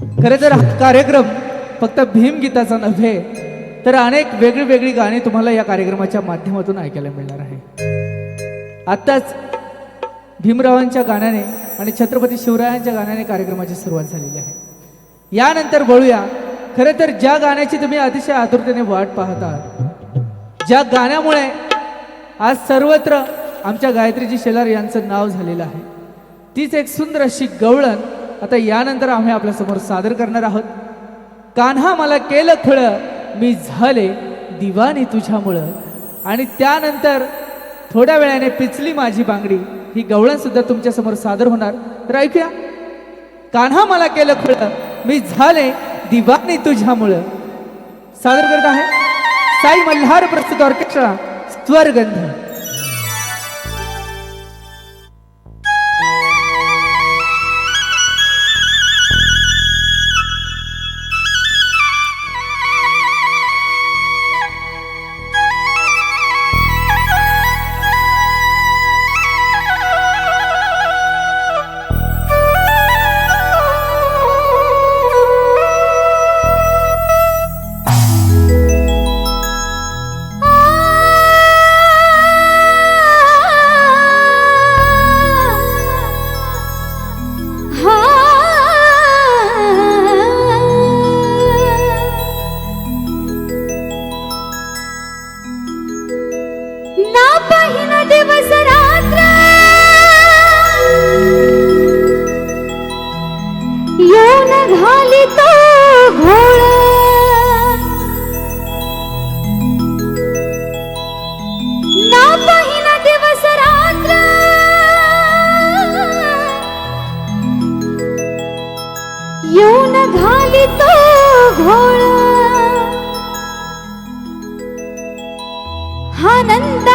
खरे तर हा कार्यक्रम फक्त भीमगीताचा नव्हे तर अनेक वेगळी वेगळी गाणी तुम्हाला या कार्यक्रमाच्या माध्यमातून ऐकायला मिळणार आहे. आत्ताच भीमरावांच्या गाण्याने आणि छत्रपती शिवरायांच्या गाण्याने कार्यक्रमाची सुरुवात झालेली आहे. यानंतर बोलूया खरे तर ज्या गाण्याची तुम्ही अतिशय आतुरतेने वाट पाहत आहात ज्या गाण्यामुळे आज सर्वत्र आमच्या गायत्रीजी शेलार यांचं नाव झालेलं आहे. तीच एक सुंदर अशी गवळण आता यानंतर आम्ही आपल्यासमोर सादर करणार आहोत. कान्हा मला केलं खळ. मी झाले दिवाणी तुझ्यामुळं. आणि त्यानंतर थोड्या वेळाने पिचली माझी बांगडी. ही गवळण सुद्धा तुमच्यासमोर सादर होणार. तर ऐकूया. कान्हा मला केलं खळ. मी झाले दिवाणी तुझ्यामुळं. सादर करत आहे. साई मल्हार प्रस्तुत ऑर्केस्ट्रा स्वरगंध. येऊन घाली तो घोळा हा नंद